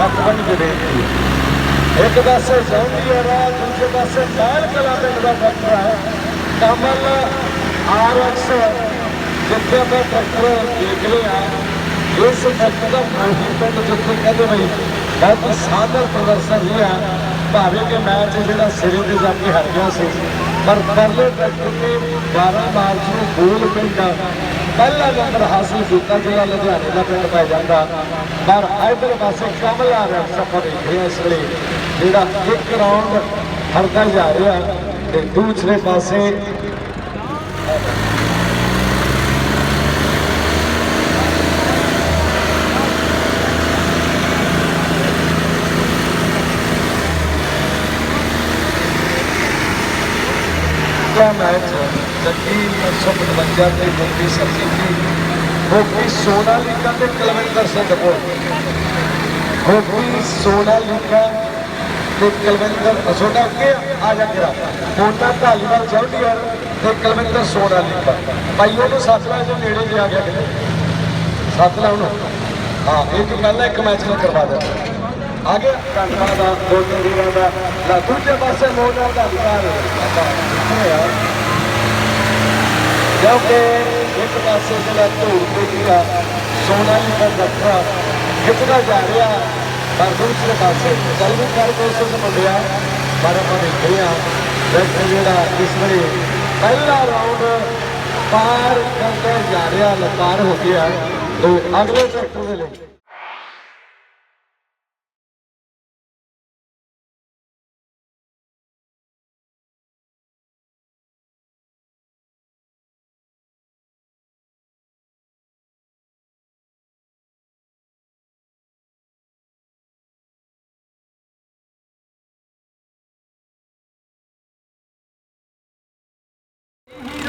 ਹੱਥ ਬੰਨ ਕੇ ਬੇਨਤੀ ਇੱਕ ਪਾਸੇ ਜੌਂਡੀ ਰਾਹ ਦੂਜੇ ਪਾਸੇ ਮਾਲ ਕਲਾ ਪਿੰਡ ਦਾ ਡਾਕਟਰ ਹੈ। ਕਮਲ ਆਰਐਕਸ ਜਿੱਥੇ ਆਪਾਂ ਡਾਕਟਰ ਦੇਖ ਰਹੇ ਇਸ ਟਰੈਕਟਰ ਦਾ ਮੋਹੀ ਪਿੰਡ ਜਿੱਥੇ ਕਹਿੰਦੇ ਬਈ ਬਹੁਤ ਸਾਦਰ ਪ੍ਰਦਰਸ਼ਨ ਰਿਹਾ ਭਾਵੇਂ ਕਿ ਮੈਚ ਜਿਹੜਾ ਸਿਰੇ ਤੇ ਜਾ ਕੇ ਹਾਰ ਗਿਆ ਸੀ, ਪਰ ਪਰਲੇ ਟਰੈਕਟਰ ਨੇ 12 ਮਾਰਚ ਨੂੰ ਗੋਲ ਪਿੰਡ ਪਹਿਲਾ ਨੰਬਰ ਹਾਸਲ ਕੀਤਾ ਜਿਹੜਾ ਲੁਧਿਆਣੇ ਦਾ ਪਿੰਡ ਪੈ ਜਾਂਦਾ ਪਰ ਇਧਰ ਪਾਸੇ ਕਮਲ ਆ ਰਿਹਾ ਸਫਰ ਦੇਖ ਰਿਹਾ ਇਸ ਵੇਲੇ ਜਿਹੜਾ ਇੱਕ ਰਾਉਂਡ ਹਰਦਾ ਜਾ ਰਿਹਾ ਤੇ ਦੂਸਰੇ ਪਾਸੇ ਦਾ ਮੈਚ ਜੱਗੀ 155 ਤੇ ਗੋਪੀ ਸਰਜੀ ਦੀ ਗੋਪੀ ਸੋਨਾਲੀਕਾ ਤੇ ਕੁਲਵਿੰਦਰ ਸਿੰਘ ਕੋਲ। ਗੋਪੀ ਸੋਨਾਲੀਕਾ ਤੇ ਕੁਲਵਿੰਦਰ ਛੋਟਾ ਅੱਗੇ ਆ ਜਾ ਕੇ ਮੋਟਾ ਢਾਲੀਵਾਲ ਚੌਧੀਰ ਤੇ ਕੁਲਵਿੰਦਰ ਸੋਨਾਲੀਕਾ ਭਾਈ, ਉਹਨੂੰ ਸਤਲਾ ਜੋ ਨੇੜੇ ਵੀ ਆ ਗਿਆ ਕਿਤੇ। ਸਤਲਾ ਉਹਨੂੰ। ਹਾਂ ਇਹ ਤੋਂ ਪਹਿਲਾਂ ਇੱਕ ਮੈਚ ਨੂੰ ਕਰਵਾ ਦੇ। ਆ ਗਿਆ। ਕੰਟਰਾ ਦਾ ਦੋ ਤਿੰਨ ਦਾ। ਦੂਜੇ ਪਾਸੇ ਮੋਟਾ ਢਾਲੀਵਾਲ ਕਿਉਂਕਿ ਇੱਕ ਪਾਸੇ ਜਿਹੜਾ ਧੂੜ ਤੇ ਜਿਹੜਾ ਸੋਨਾਲੀ ਦਾ ਦੱਖਾ ਖਿੱਚਦਾ ਜਾ ਰਿਹਾ, ਪਰ ਦੂਸਰੇ ਪਾਸੇ ਜਲਦੀ ਕਰ ਕੋਸ਼ਿਸ਼ ਮੁੰਡਿਆ, ਪਰ ਆਪਾਂ ਦੇਖਦੇ ਆ ਜਿਹੜਾ ਇਸ ਵੇਲੇ ਪਹਿਲਾ ਰਾਉਂਡ ਪਾਰ ਕਰਦਾ ਜਾ ਰਿਹਾ ਲਪਾਰ ਹੋ ਗਿਆ। ਤੇ ਅਗਲੇ ਸੈਕਟਰ ਦੇ ਲਈ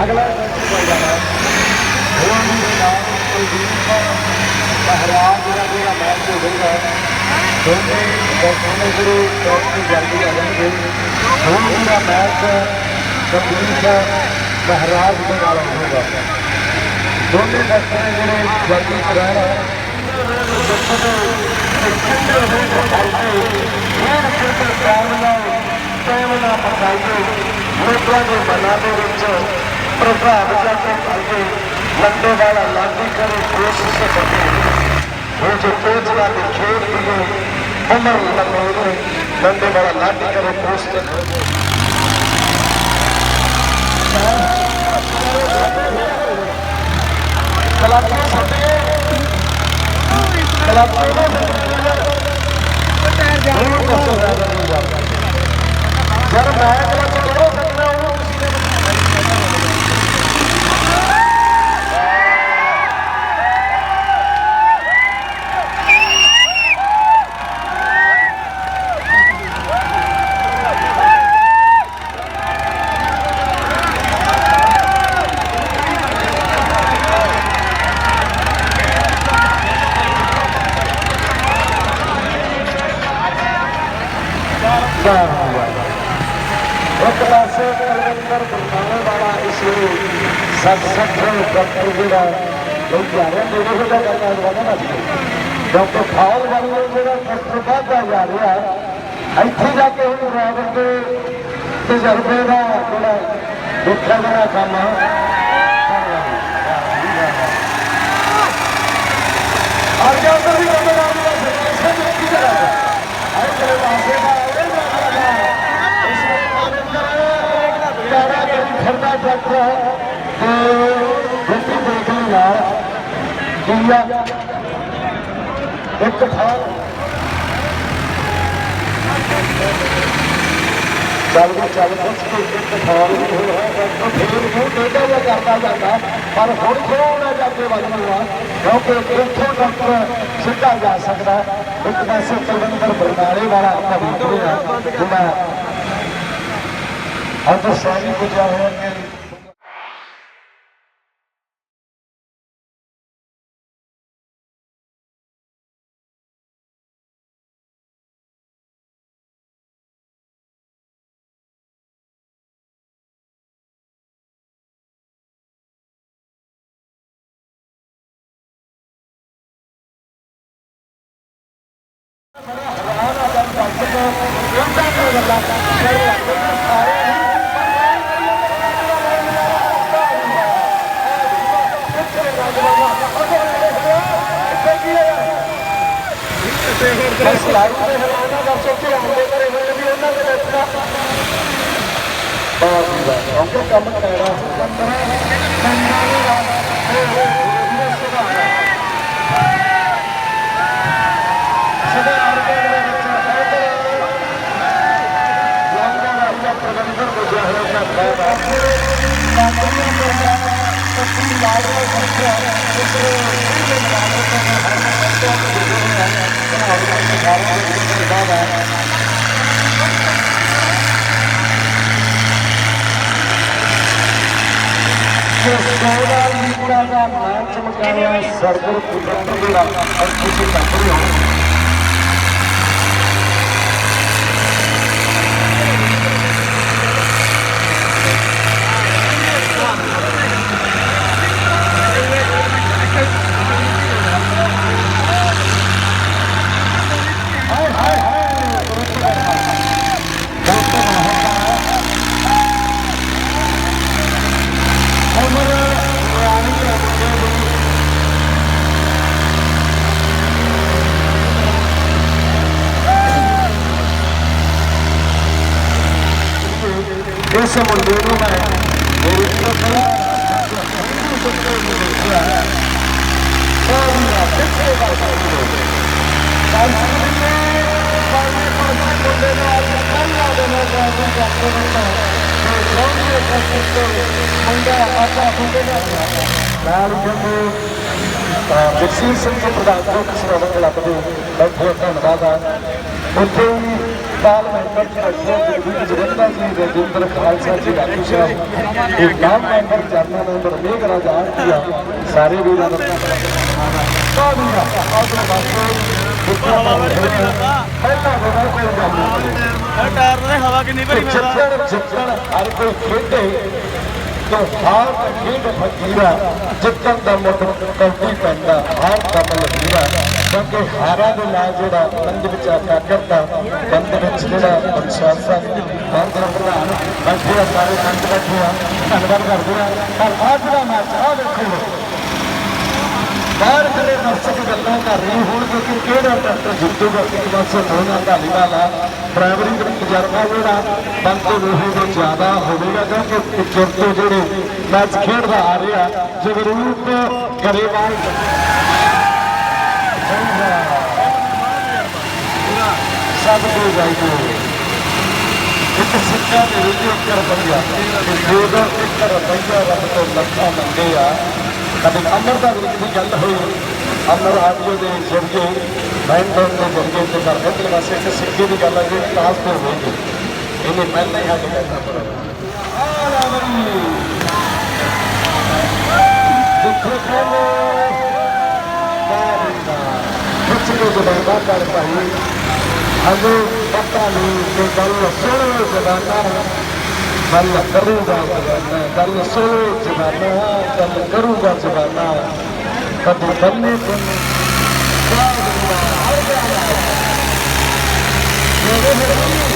अगला पहलवान जरा पूरा मैच हो जाएगा दोनों दर्शकों गुरु जल्दी आ जाएँगे हम पूरा मैच कबीर का महराज के नाल होगा दोनों दर्शकों जल्दी कराया કાયમના પકાઈ લોકોને બનાવે ਵਿੱਚ પ્રભાવ જાતે આજે લંબે વાળા લાગી કરે કોશિશ કરે वो जो कोचला के खेल लिए उम्र लंबे लंबे वाला लाठी करे कोशिश करे कलाकार सत्य कलाकार सत्य ਖੇਡ ਦੀ ਉਮਰ ਲੰਮੇ ਲੰਡੇ ਸੱਤ ਸੱਤ ਡਾਕਟਰ ਜਿਹੜਾ ਲੋਕ ਜਾ ਰਹੇ ਨੇ ਉਹ ਦਾ ਕਰਨਾ ਦਵਾਨਾ ਨਾ ਡਾਕਟਰ ਖਾਲ ਵਾਲਾ ਜਿਹੜਾ ਡਾਕਟਰ ਵਾਧਾ ਜਾ ਰਿਹਾ ਇੱਥੇ ਜਾ ਕੇ ਹੁਣ ਰਾਵਣ ਦੇ ਤਜਰਬੇ ਦਾ ਜਿਹੜਾ ਦੇਖਿਆ ਜਿਹੜਾ ਕੰਮ ਆ ਗਿਆ ਉਧਰ ਵੀ ਕੰਮ ਆ ਗਿਆ ਸਿਰ ਤੇ ਕੀ ਕਰਾਂ ਆਏ ਚਲੇ ਪਾਸੇ ਦਾ ਕਾਰਾ ਕਰੀ ਫਿਰਦਾ ਡਾਕਟਰ ਤੇ ਗੁੱਟੀ ਦੇਖ ਯਾਰ ਕੀਆ ਇੱਕ ਥਾਂ ਚੱਲ ਵੀ ਚੱਲ ਪੁੱਛ ਕੇ ਇੱਕ ਥਾਂ ਵੀ ਹੋਇਆ ਡਾਕਟਰ ਫੇਰ ਮੂੰਹ ਜਿਹਾ ਕਰਦਾ ਜਾਂਦਾ ਪਰ ਹੁਣ ਥੋੜਾ ਜਿਹਾ ਅੱਗੇ ਵਧੂਗਾ ਕਿਉਂਕਿ ਇੱਥੋਂ ਡਾਕਟਰ ਸਿੱਧਾ ਜਾ ਸਕਦਾ ਇੱਕ ਪਾਸੇ ਕੁਲਵਿੰਦਰ ਬਰਨਾਲੇ ਵਾਲਾ ਕਬੂਤਰ ਹੈ ਜਿਹੜਾ ਅੱਜ ਸਾਰੀ ਪੁੱਜਿਆ ਹੋਇਆ ਕਿ অঙ্ক কাম করা সন্ধান ਸੋਨਾ ਲੀੜਾ ਦਾ ਨਾਮ ਚਮਕਾਇਆ ਸਰਦਰ ਕੁਦਰਤ ਦਾ ਅੱਜ ਤੁਸੀਂ ਕਰ ਹੋ ਇਸ ਮੁੰਡੇ ਨੂੰ ਜਗਸੀਰ ਸਿੰਘ ਜੀ ਪ੍ਰਧਾਨ ਲੋਕ ਸਭਾ ਕਲੱਬ ਦੇ ਬੈਠੇ ਧੰਨਵਾਦ ਆ। ਉੱਥੇ ਹੀ ਕਾਲ ਮੈਂਬਰ ਬੈਠੇ ਜਗਦੀਪ ਜਗੰਦਾ ਜੀ ਰਜਿੰਦਰ ਖਾਲਸਾ ਜੀ ਰਾਜੂ ਸਾਹਿਬ ਇਹ ਨਾਮ member general member Megh Raj Aartia ਸਾਰੇ ਵੀਰਾਂ ਦਾ ਸਾਧੂਆਂ ਆਦਰ ਨਹੀਂ। ਟਾਇਰ ਨੇ ਹਵਾ ਕਿੰਨੀ ਭਰੀ ਫਿਰਦਾ। ਜਿੱਤਣ ਹਰ ਕੋਈ ਖੇਡੇ। ਤੋ ਹਾਰ ਦਾ ਖੇਡ ਫਕੀਰਾ ਜਿੱਤਣ ਦਾ ਮੁੱਢ ਕੌਡੀ ਪੈਂਦਾ, ਹਾਰ ਦਾ ਮਲਕੀਰਾ ਕਿਉਂਕਿ ਹਾਰਾਂ ਦੇ ਨਾਲ ਜਿਹੜਾ ਬੰਦ ਵਿੱਚ ਆਕਾ ਕਰਦਾ ਬੰਦ ਵਿੱਚ ਜਿਹੜਾ ਅਨੁਸ਼ਾਸਨ ਬੰਦ ਪ੍ਰਧਾਨ ਬੈਠੇ ਆ, ਸਾਰੇ ਬੰਦ ਬੈਠੇ ਆ, ਧੰਨਵਾਦ ਕਰਦੇ ਆ। ਪਰ ਆਹ ਜਿਹੜਾ ਮੈਚ ਆ ਦੇਖੋ ਬਾਹਰ ਖੜੇ ਦਰਸ਼ਕ ਗੱਲਾਂ ਕਰ ਰਹੇ ਹੁਣ ਕਿ ਕਿਹੜਾ ਟਰੈਕਟਰ ਜਿੱਤੂਗਾ ਇੱਕ ਪਾਸੇ ਮੋਹਨਾ ਧਾਲੀਵਾਲ ਆ। ਡਰਾਈਵਰਿੰਗ ਦਾ ਤਜਰਬਾ ਜਿਹੜਾ ਬੰਦੇ ਦੋਹੇ ਤੋਂ ਜ਼ਿਆਦਾ ਹੋਵੇਗਾ ਕਿਉਂਕਿ ਪਿੱਛੇ ਤੋਂ ਜਿਹੜੇ ਮੈਚ ਖੇਡਦਾ ਆ ਰਿਹਾ, ਜਗਰੂਪ ਗਰੇਵਾਲ। ਸਭ ਤੋਂ ਜਾਈਏ ਇੱਕ ਸਿੱਕਾ ਦੇ ਵਿੱਚ ਇੱਕ ਰੁਪਈਆ ਤੇ ਦੋ ਦੋ ਇੱਕ ਰੁਪਈਆ ਰੱਬ ਤੋਂ ਲੱਖਾਂ ਮੰਗੇ ਆ। কারণ আমার তাদের কিছু জানতে হল আপনার আত্মীয়দের জড়িয়ে বাইন ধরনের জড়িয়ে যে তাদের কাছে একটা স্বীকৃতি জানা যে কাজ করব এমনি বাইন নাই হাতে हज़ूर पता नहीं ਮੈਂ ਕਰੂਗਾ ਗੱਲ ਸੋਲੇ ਜਬਾਨਾ ਗੱਲ ਕਰੂਗਾ ਜਬਾਨਾ ਕਦ ਬੰਨੇ ਬੰਨੇ ਵਾਹ ਵਾਹ ਵਾਹ ਵਾਹ ਵਾਹ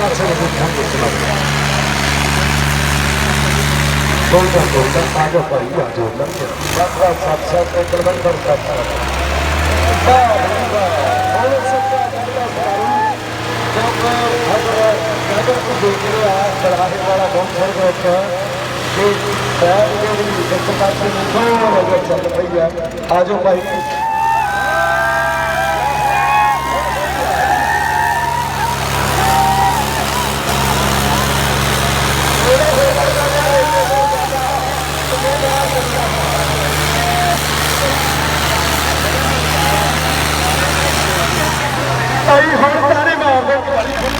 आज चल रही है आजो भाई ਭਾਈ ਹੁਣ ਤਾਰੇ ਮਾਰ ਦੋ।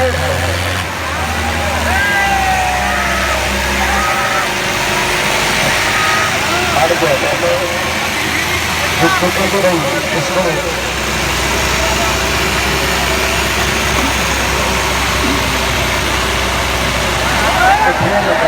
Let's go.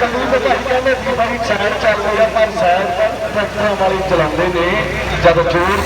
ਕੱਲੀ ਤਾਂ ਭਾਈ ਕਹਿੰਦੇ ਸੀ ਭਾਈ ਸੈਰ ਚੱਲਦੇ ਆ ਪਰ ਸੈਰ ਟਰੈਕਟਰਾਂ ਵਾਲੀ ਚਲਾਉਂਦੇ ਨੇ। ਜਦ ਜ਼ੋਰ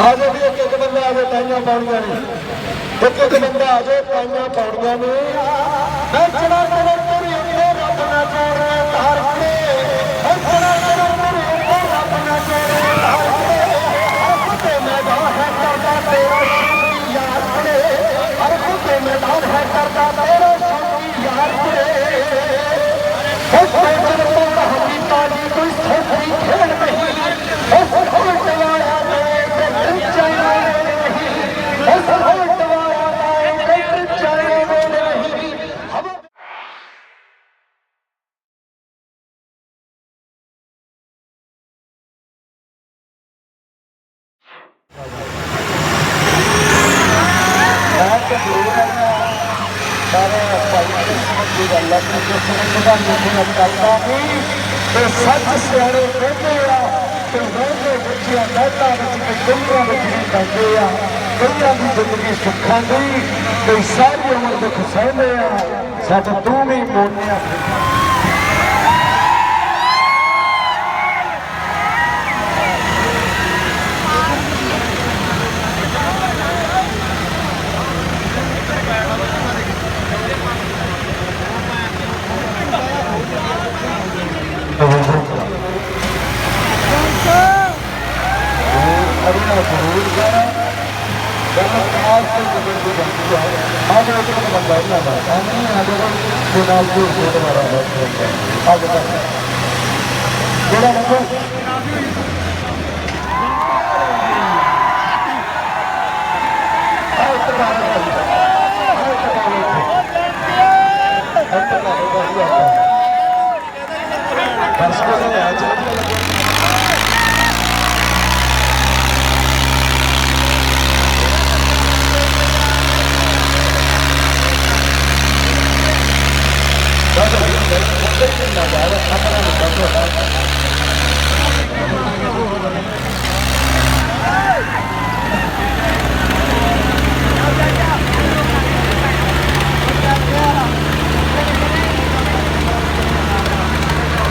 ਆ ਜਾਓ ਵੀ ਇੱਕ ਇੱਕ ਬੰਦਾ ਆ ਜਾਓ ਤਾਈਆਂ ਪਾਉਣੀਆਂ ਨੇ ਇੱਕ ਇੱਕ ਬੰਦਾ ਆ ਜਾਓ ਤਾਈਆਂ ਪਾਉਣੀਆਂ ਨੇ ਨੱਚਣਾ ਕਰੋ ਪੂਰੀ ਉੱਤੇ ਰੱਬ ਨਾ ਜੋੜੇ ਧਾਰ ਕੇ ਨੱਚਣਾ ਕਰੋ ਪੂਰੀ ਉੱਤੇ ਰੱਬ ਨਾ ਜੋੜੇ ਧਾਰ ਕੇ ਅਰਬ ਤੇ ਮੈਦਾਨ ਹੈ ਕਰਦਾ ਤੇਰਾ ਸ਼ੌਕੀ ਯਾਰ ਖੜੇ ਅਰਬ ਤੇ ਮੈਦਾਨ ਹੈ ਕਰਦਾ ਤੇਰਾ ਸ਼ੌਕੀ ਯਾਰ ਖੜੇ ਉਸ ਤੋਂ सारे भाई अल्लाह के सुनने का मुझे लगता है ਤੇ ਸੱਚ ਸਿਆਣੇ ਕਹਿੰਦੇ ਆ ਤੇ ਰਹਿੰਦੇ ਬੱਚਿਆਂ ਦਾਤਾ ਵਿੱਚ ਤੇ ਦੁਨੀਆ ਵਿੱਚ ਵੀ ਪੈਂਦੇ ਆ। ਕਈਆਂ ਦੀ ਜ਼ਿੰਦਗੀ ਸੁੱਖਾਂ ਦੀ, ਕਈ ਸਾਰੀ ਉਮਰ ਦੁੱਖ ਸਹਿੰਦੇ ਆ। ਸਾਡੇ ਤੂੰ ਵੀ ਮੋਨਿਆ Barcelona, Barcelona.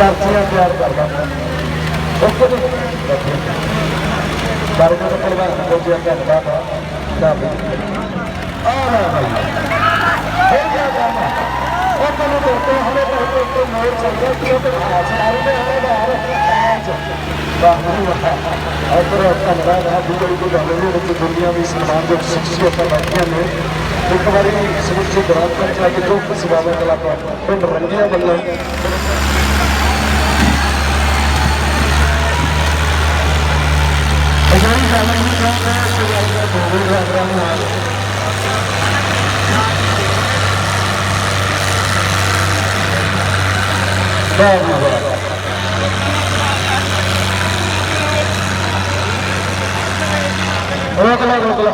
ਪਰਚੀਆਂ ਤਿਆਰ ਕਰਦਾ ਓਕੇ ਜੀ ਬਾਰੇ ਦਾ ਪਰਵਾਹ ਹੋ ਗਿਆ ਆ। ਰਹਾ ਭਾਈ ਹੋ ਗਿਆ ਕੰਮ ਉਹ ਤੁਹਾਨੂੰ ਦੋਸਤੋ ਹਲੇ ਤੋਂ ਤੋਂ ਮੋੜ ਚੱਲ ਕਿ ਉਹ ਤੇ ਸਾਰੇ ਦੇ ਹਲੇ ਬਾਹਰ ਵਾਹ ਵਾਹ ਧੰਨਵਾਦ ਆ। ਦੂਜੀ ਕੋਈ ਗੱਲ ਨਹੀਂ ਵਿੱਚ ਦੁਨੀਆ ਵੀ ਸਨਮਾਨਯੋਗ ਸ਼ਖਸੀਅਤਾਂ ਬੈਠੀਆਂ ਨੇ। ਇੱਕ ਵਾਰੀ ਸਮੁੱਚੀ ਗ੍ਰਾਮ ਪੰਚਾਇਤ ਤੋਂ ਸੇਵਾਵਾਂ ਕਲਾ ਪਿੰਡ ਰੰਗੀਆਂ ਵੱਲੋਂ रोकला रोकला